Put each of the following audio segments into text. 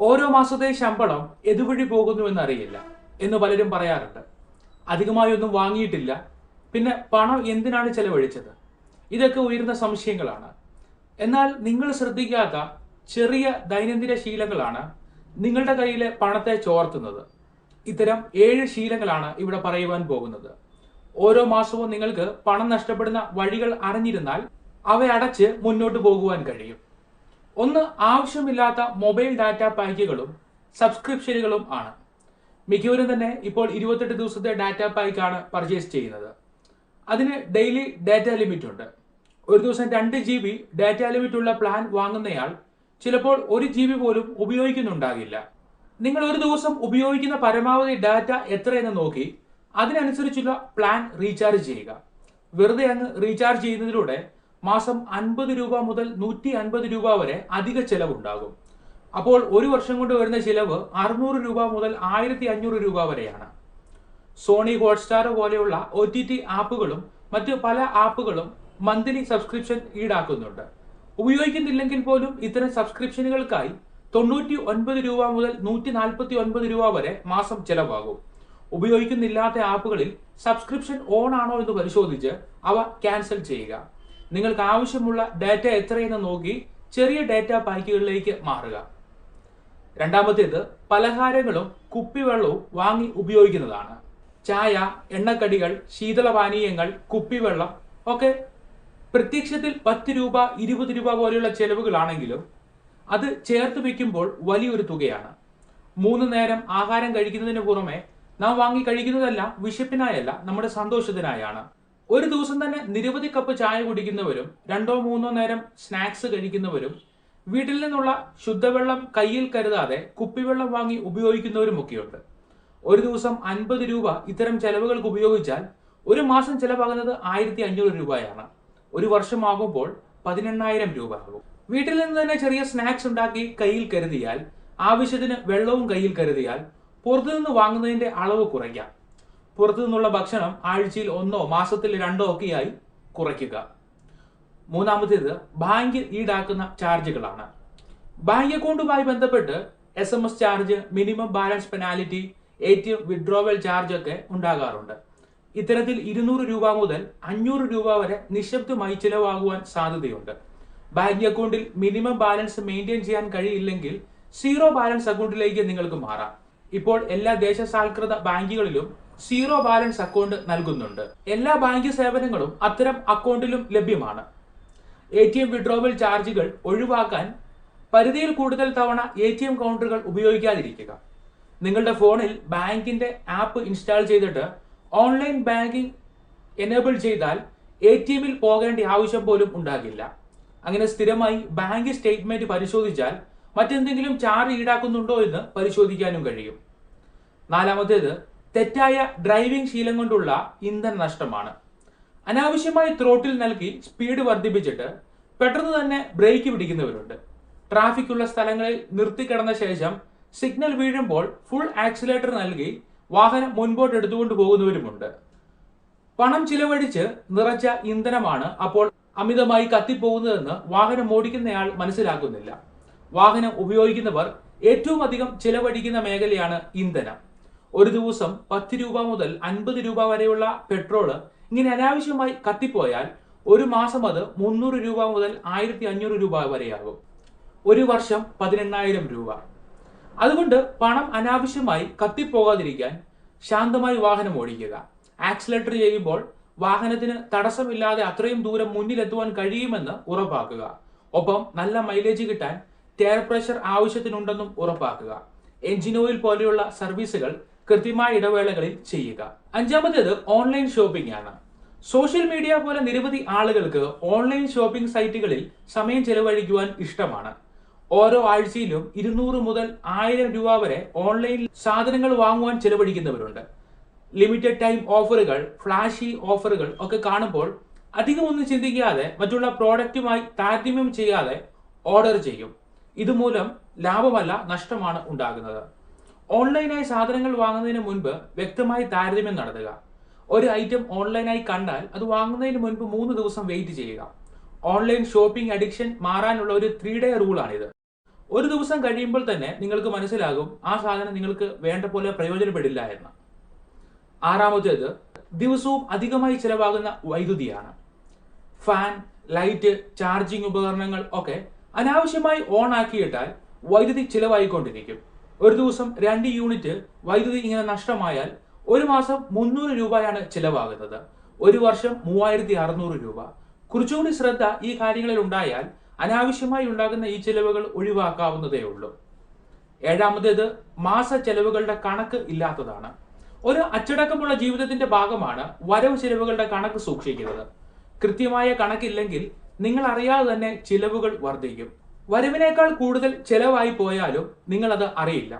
ഓരോ മാസത്തെ ശമ്പളം എതുവഴി പോകുന്നു എന്നറിയില്ല എന്ന് പലരും പറയാറുണ്ട്. അധികമായി ഒന്നും വാങ്ങിയിട്ടില്ല. പിന്നെ പണം എന്തിനാണ് ചെലവഴിച്ചത്? ഇതൊക്കെ ഉയർന്ന സംശയങ്ങളാണ്. എന്നാൽ നിങ്ങൾ ശ്രദ്ധിക്കാത്ത ചെറിയ ദൈനംദിന ശീലങ്ങളാണ് നിങ്ങളുടെ കയ്യിലെ പണത്തെ ചോർത്തുന്നത്. ഇത്തരം ഏഴ് ശീലങ്ങളാണ് ഇവിടെ പറയുവാൻ പോകുന്നത്. ഓരോ മാസവും നിങ്ങൾക്ക് പണം നഷ്ടപ്പെടുന്ന വഴികൾ അറിഞ്ഞിരുന്നാൽ അവ അടച്ച് മുന്നോട്ട് പോകുവാൻ കഴിയും. ഒന്ന് ആവശ്യമില്ലാത്ത മൊബൈൽ ഡാറ്റ പാക്കുകളും സബ്സ്ക്രിപ്ഷനുകളും ആണ്. മിക്കവരും തന്നെ ഇപ്പോൾ ഇരുപത്തെട്ട് ദിവസത്തെ ഡാറ്റ പാക്കാണ് പർച്ചേസ് ചെയ്യുന്നത്. അതിന് ഡെയിലി ഡാറ്റ ലിമിറ്റ് ഉണ്ട്. ഒരു ദിവസം രണ്ട് ജി ബി ഡാറ്റ ലിമിറ്റ് ഉള്ള പ്ലാൻ വാങ്ങുന്നയാൾ ചിലപ്പോൾ ഒരു ജി ബി പോലും ഉപയോഗിക്കുന്നുണ്ടാകില്ല. നിങ്ങൾ ഒരു ദിവസം ഉപയോഗിക്കുന്ന പരമാവധി ഡാറ്റ എത്രയെന്ന് നോക്കി അതിനനുസരിച്ചുള്ള പ്ലാൻ റീചാർജ് ചെയ്യുക. വെറുതെ അങ്ങ് റീചാർജ് ചെയ്യുന്നതിലൂടെ മാസം അൻപത് രൂപ മുതൽ നൂറ്റി അൻപത് രൂപ വരെ അധിക ചെലവുണ്ടാകും. അപ്പോൾ ഒരു വർഷം കൊണ്ട് വരുന്ന ചിലവ് അറുന്നൂറ് രൂപ മുതൽ ആയിരത്തി അഞ്ഞൂറ് രൂപ വരെയാണ്. സോണി ഹോട്ട്സ്റ്റാർ പോലെയുള്ള ഒ ടി ടി ആപ്പുകളും മറ്റ് പല ആപ്പുകളും മന്ത്ലി സബ്സ്ക്രിപ്ഷൻ ഈടാക്കുന്നുണ്ട്. ഉപയോഗിക്കുന്നില്ലെങ്കിൽ പോലും ഇത്തരം സബ്സ്ക്രിപ്ഷനുകൾക്കായി തൊണ്ണൂറ്റി ഒൻപത് രൂപ മുതൽ നൂറ്റി നാൽപ്പത്തി ഒൻപത് രൂപ വരെ മാസം ചെലവാകും. ഉപയോഗിക്കുന്നില്ലാത്ത ആപ്പുകളിൽ സബ്സ്ക്രിപ്ഷൻ ഓൺ ആണോ എന്ന് പരിശോധിച്ച് അവ ക്യാൻസൽ ചെയ്യുക. നിങ്ങൾക്ക് ആവശ്യമുള്ള ഡാറ്റ എത്രയെന്ന് നോക്കി ചെറിയ ഡാറ്റ പാക്കുകളിലേക്ക് മാറുക. രണ്ടാമത്തേത് പലഹാരങ്ങളും കുപ്പിവെള്ളവും വാങ്ങി ഉപയോഗിക്കുന്നതാണ്. ചായ എണ്ണക്കടികൾ ശീതളപാനീയങ്ങൾ കുപ്പിവെള്ളം ഒക്കെ പ്രത്യക്ഷത്തിൽ പത്ത് രൂപ ഇരുപത് രൂപ പോലെയുള്ള ചെലവുകളാണെങ്കിലും അത് ചേർത്ത് വയ്ക്കുമ്പോൾ വലിയൊരു തുകയാണ്. മൂന്ന് നേരം ആഹാരം കഴിക്കുന്നതിന് പുറമെ നാം വാങ്ങി കഴിക്കുന്നതല്ല വിശപ്പിനായല്ല നമ്മുടെ സന്തോഷത്തിനായാണ്. ഒരു ദിവസം തന്നെ നിരവധി കപ്പ് ചായ കുടിക്കുന്നവരും രണ്ടോ മൂന്നോ നേരം സ്നാക്സ് കഴിക്കുന്നവരും വീട്ടിൽ നിന്നുള്ള ശുദ്ധവെള്ളം കയ്യിൽ കരുതാതെ കുപ്പിവെള്ളം വാങ്ങി ഉപയോഗിക്കുന്നവരുമൊക്കെയുണ്ട്. ഒരു ദിവസം അൻപത് രൂപ ഇത്തരം ചെലവുകൾക്ക് ഉപയോഗിച്ചാൽ ഒരു മാസം ചെലവാകുന്നത് ആയിരത്തി അഞ്ഞൂറ് രൂപയാണ്. ഒരു വർഷമാകുമ്പോൾ പതിനെണ്ണായിരം രൂപ ആകും വീട്ടിൽ നിന്ന് തന്നെ ചെറിയ സ്നാക്സ് ഉണ്ടാക്കി കയ്യിൽ കരുതിയാൽ ആവശ്യത്തിന് വെള്ളവും കയ്യിൽ കരുതിയാൽ പുറത്തുനിന്ന് വാങ്ങുന്നതിന്റെ അളവ് കുറയ്ക്കാം. പുറത്തു നിന്നുള്ള ഭക്ഷണം ആഴ്ചയിൽ ഒന്നോ മാസത്തിൽ രണ്ടോ ഒക്കെയായി കുറയ്ക്കുക. മൂന്നാമത്തേത് ബാങ്ക് ഈടാക്കുന്ന ചാർജുകളാണ്. ബാങ്ക് അക്കൗണ്ടുമായി ബന്ധപ്പെട്ട് S M S charge minimum balance penalty A T M withdrawal charge ഒക്കെ ഉണ്ടാകാറുണ്ട്. ഇത്തരത്തിൽ ഇരുന്നൂറ് രൂപ മുതൽ അഞ്ഞൂറ് രൂപ വരെ നിശബ്ദമായി ചിലവാകുവാൻ സാധ്യതയുണ്ട്. ബാങ്ക് അക്കൗണ്ടിൽ മിനിമം ബാലൻസ് മെയിന്റെയിൻ ചെയ്യാൻ കഴിയില്ലെങ്കിൽ സീറോ ബാലൻസ് അക്കൗണ്ടിലേക്ക് നിങ്ങൾക്ക് മാറാം. ഇപ്പോൾ എല്ലാ ദേശസാൽകൃത ബാങ്കുകളിലും സീറോ ബാലൻസ് അക്കൗണ്ട് നൽകുന്നുണ്ട്. എല്ലാ ബാങ്ക് സേവനങ്ങളും അത്തരം അക്കൗണ്ടിലും ലഭ്യമാണ്. എ ടി എം വിഡ്രോവൽ ചാർജുകൾ ഒഴിവാക്കാൻ പരിധിയിൽ കൂടുതൽ തവണ എ ടി എം കൗണ്ടറുകൾ ഉപയോഗിക്കാതിരിക്കുക. നിങ്ങളുടെ ഫോണിൽ ബാങ്കിന്റെ ആപ്പ് ഇൻസ്റ്റാൾ ചെയ്തിട്ട് ഓൺലൈൻ ബാങ്കിംഗ് എനേബിൾ ചെയ്താൽ എ ടി എമ്മിൽ പോകേണ്ട ആവശ്യം പോലും ഉണ്ടാകില്ല. അങ്ങനെ സ്ഥിരമായി ബാങ്ക് സ്റ്റേറ്റ്മെന്റ് പരിശോധിച്ചാൽ മറ്റെന്തെങ്കിലും ചാർജ് ഈടാക്കുന്നുണ്ടോ എന്ന് പരിശോധിക്കാനും കഴിയും. നാലാമത്തേത് തെറ്റായ ഡ്രൈവിംഗ് ശീലം കൊണ്ടുള്ള ഇന്ധന നഷ്ടമാണ്. അനാവശ്യമായി ത്രോട്ടിൽ നൽകി സ്പീഡ് വർദ്ധിപ്പിച്ചിട്ട് പെട്ടെന്ന് തന്നെ ബ്രേക്ക് പിടിക്കുന്നവരുണ്ട്. ട്രാഫിക് ഉള്ള സ്ഥലങ്ങളിൽ നിർത്തിക്കിടന്ന ശേഷം സിഗ്നൽ വീഴുമ്പോൾ ഫുൾ ആക്സിലേറ്റർ നൽകി വാഹനം മുൻപോട്ട് എടുത്തുകൊണ്ട് പോകുന്നവരുമുണ്ട്. പണം ചിലവഴിച്ച് നിറച്ച ഇന്ധനമാണ് അപ്പോൾ അമിതമായി കത്തിപ്പോകുന്നതെന്ന് വാഹനം ഓടിക്കുന്നയാൾ മനസ്സിലാക്കുന്നില്ല. വാഹനം ഉപയോഗിക്കുന്നവർ ഏറ്റവും അധികം ചിലവഴിക്കുന്ന മേഖലയാണ് ഇന്ധനം. ഒരു ദിവസം പത്ത് രൂപ മുതൽ അൻപത് രൂപ വരെയുള്ള പെട്രോൾ ഇങ്ങനെ അനാവശ്യമായി കത്തിപ്പോയാൽ ഒരു മാസം അത് മുന്നൂറ് രൂപ മുതൽ ആയിരത്തി അഞ്ഞൂറ് രൂപ വരെയാകും. ഒരു വർഷം പതിനെണ്ണായിരം രൂപ. അതുകൊണ്ട് പണം അനാവശ്യമായി കത്തിപ്പോകാതിരിക്കാൻ ശാന്തമായി വാഹനം ഓടിക്കുക. ആക്സിലേറ്റർ ചെയ്യുമ്പോൾ വാഹനത്തിന് തടസ്സമില്ലാതെ അത്രയും ദൂരം മുന്നിലെത്തുവാൻ കഴിയുമെന്ന് ഉറപ്പാക്കുക. ഒപ്പം നല്ല മൈലേജ് കിട്ടാൻ ടയർ പ്രഷർ ആവശ്യത്തിനുണ്ടെന്നും ഉറപ്പാക്കുക. എഞ്ചിൻ ഓയിൽ പോലെയുള്ള സർവീസുകൾ കൃത്യമായ ഇടവേളകളിൽ ചെയ്യുക. അഞ്ചാമത്തേത് ഓൺലൈൻ ഷോപ്പിംഗ് ആണ്. സോഷ്യൽ മീഡിയ പോലെ നിരവധി ആളുകൾക്ക് ഓൺലൈൻ ഷോപ്പിംഗ് സൈറ്റുകളിൽ സമയം ചെലവഴിക്കുവാൻ ഇഷ്ടമാണ്. ഓരോ ആഴ്ചയിലും ഇരുന്നൂറ് മുതൽ ആയിരം രൂപ വരെ ഓൺലൈൻ സാധനങ്ങൾ വാങ്ങുവാൻ ചെലവഴിക്കുന്നവരുണ്ട്. ലിമിറ്റഡ് ടൈം ഓഫറുകൾ ഫ്ലാഷി ഓഫറുകൾ ഒക്കെ കാണുമ്പോൾ അധികം ഒന്നും ചിന്തിക്കാതെ മറ്റുള്ള പ്രോഡക്റ്റുമായി താരതമ്യം ചെയ്യാതെ ഓർഡർ ചെയ്യും. ഇതുമൂലം ലാഭമല്ല നഷ്ടമാണ് ഉണ്ടാകുന്നത്. ഓൺലൈനായി സാധനങ്ങൾ വാങ്ങുന്നതിന് മുൻപ് വ്യക്തമായി താരതമ്യം നടത്തുക. ഒരു ഐറ്റം ഓൺലൈനായി കണ്ടാൽ അത് വാങ്ങുന്നതിന് മുൻപ് മൂന്ന് ദിവസം വെയിറ്റ് ചെയ്യുക. ഓൺലൈൻ ഷോപ്പിംഗ് അഡിക്ഷൻ മാറാനുള്ള ഒരു ത്രീ ഡേ റൂളാണിത്. ഒരു ദിവസം കഴിയുമ്പോൾ തന്നെ നിങ്ങൾക്ക് മനസ്സിലാകും ആ സാധനം നിങ്ങൾക്ക് വേണ്ട പോലെ പ്രയോജനപ്പെടില്ല എന്ന്. ആറാമത്തേത് ദിവസവും അധികമായി ചിലവാകുന്ന വൈദ്യുതിയാണ്. ഫാൻ ലൈറ്റ് ചാർജിംഗ് ഉപകരണങ്ങൾ ഒക്കെ അനാവശ്യമായി ഓൺ ആക്കിയിട്ടാൽ വൈദ്യുതി ചിലവായിക്കൊണ്ടിരിക്കും. ഒരു ദിവസം രണ്ട് യൂണിറ്റ് വൈദ്യുതി ഇങ്ങനെ നഷ്ടമായാൽ ഒരു മാസം മുന്നൂറ് രൂപയാണ് ചിലവാകുന്നത്. ഒരു വർഷം മൂവായിരത്തി അറുന്നൂറ് രൂപ. കുറച്ചുകൂടി ശ്രദ്ധ ഈ കാര്യങ്ങളിൽ ഉണ്ടായാൽ അനാവശ്യമായി ഉണ്ടാകുന്ന ഈ ചിലവുകൾ ഒഴിവാക്കാവുന്നതേ ഉള്ളൂ. ഏഴാമത്തേത് മാസ ചെലവുകളുടെ കണക്ക് ഇല്ലാത്തതാണ്. ഒരു അച്ചടക്കമുള്ള ജീവിതത്തിന്റെ ഭാഗമാണ് വരവ് ചിലവുകളുടെ കണക്ക് സൂക്ഷിക്കുന്നത്. കൃത്യമായ കണക്കില്ലെങ്കിൽ നിങ്ങൾ അറിയാതെ തന്നെ ചിലവുകൾ വർദ്ധിക്കും. വരവിനേക്കാൾ കൂടുതൽ ചെലവായി പോയാലും നിങ്ങൾ അത് അറിയില്ല.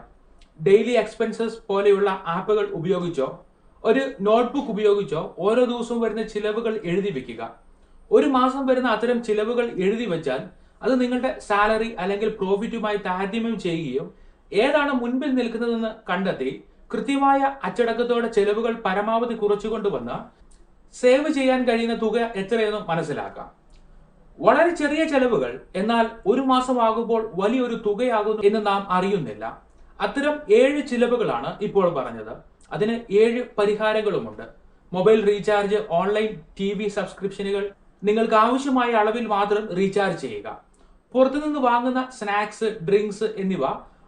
ഡെയിലി എക്സ്പെൻസസ് പോലെയുള്ള ആപ്പുകൾ ഉപയോഗിച്ചോ ഒരു നോട്ട്ബുക്ക് ഉപയോഗിച്ചോ ഓരോ ദിവസവും വരുന്ന ചിലവുകൾ എഴുതി വെക്കുക. ഒരു മാസം വരുന്ന അത്തരം ചിലവുകൾ എഴുതി വെച്ചാൽ അത് നിങ്ങളുടെ സാലറി അല്ലെങ്കിൽ പ്രോഫിറ്റുമായി താരതമ്യം ചെയ്യുകയും ഏതാണ് മുൻപിൽ നിൽക്കുന്നതെന്ന് കണ്ടെത്തി കൃത്യമായ അച്ചടക്കത്തോടെ ചെലവുകൾ പരമാവധി കുറച്ചുകൊണ്ടുവന്ന് സേവ് ചെയ്യാൻ കഴിയുന്ന തുക എത്രയെന്ന് മനസ്സിലാക്കാം. വളരെ ചെറിയ ചെലവുകൾ എന്നാൽ ഒരു മാസമാകുമ്പോൾ വലിയൊരു തുകയാകുന്നു എന്ന് നാം അറിയുന്നില്ല. അത്തരം ഏഴ് ചിലവുകളാണ് ഇപ്പോൾ പറഞ്ഞത്. അതിന് ഏഴ് പരിഹാരങ്ങളുമുണ്ട്. Mobile recharge online T V സബ്സ്ക്രിപ്ഷനുകൾ നിങ്ങൾക്ക് ആവശ്യമായ അളവിൽ മാത്രം റീചാർജ് ചെയ്യുക. പുറത്തുനിന്ന് വാങ്ങുന്ന സ്നാക്സ് ഡ്രിങ്ക്സ് എന്നിവ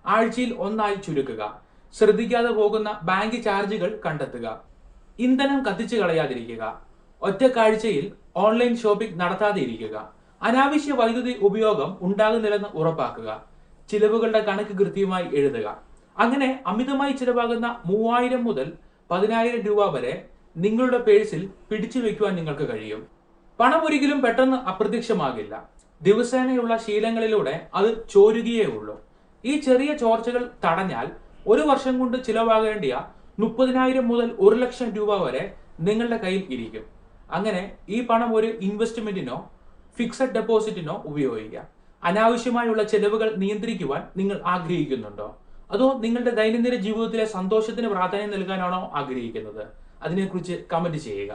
ആഴ്ചയിൽ ഒന്നായി ചുരുക്കുക. ശ്രദ്ധിക്കാതെ പോകുന്ന ബാങ്ക് ചാർജുകൾ കണ്ടെത്തുക. ഇന്ധനം കത്തിച്ചു കളയാതിരിക്കുക. ഒറ്റക്കാഴ്ചയിൽ ഓൺലൈൻ ഷോപ്പിംഗ് നടത്താതെ ഇരിക്കുക. അനാവശ്യ വൈദ്യുതി ഉപയോഗം ഉണ്ടാകുന്നില്ലെന്ന് ഉറപ്പാക്കുക. ചിലവുകളുടെ കണക്ക് കൃത്യമായി എഴുതുക. അങ്ങനെ അമിതമായി ചിലവാകുന്ന മൂവായിരം മുതൽ പതിനായിരം രൂപ വരെ നിങ്ങളുടെ പേഴ്സിൽ പിടിച്ചു വെക്കുവാൻ നിങ്ങൾക്ക് കഴിയും. പണം ഒരിക്കലും പെട്ടെന്ന് അപ്രത്യക്ഷമാകില്ല. ദിവസേനയുള്ള ശീലങ്ങളിലൂടെ അത് ചോരുകയേ ഉള്ളൂ. ഈ ചെറിയ ചോർച്ചകൾ തടഞ്ഞാൽ ഒരു വർഷം കൊണ്ട് ചിലവാകേണ്ടിയ മുപ്പതിനായിരം മുതൽ ഒരു ലക്ഷം രൂപ വരെ നിങ്ങളുടെ കയ്യിൽ ഇരിക്കും. അങ്ങനെ ഈ പണം ഒരു ഇൻവെസ്റ്റ്മെന്റിനോ ഫിക്സഡ് ഡെപ്പോസിറ്റിനോ ഉപയോഗിക്കാം. അനാവശ്യമായുള്ള ചെലവുകൾ നിയന്ത്രിക്കുവാൻ നിങ്ങൾ ആഗ്രഹിക്കുന്നുണ്ടോ? അതോ നിങ്ങളുടെ ദൈനംദിന ജീവിതത്തിലെ സന്തോഷത്തിന് പ്രാധാന്യം നൽകാനാണോ ആഗ്രഹിക്കുന്നത്? അതിനെക്കുറിച്ച് കമന്റ് ചെയ്യുക.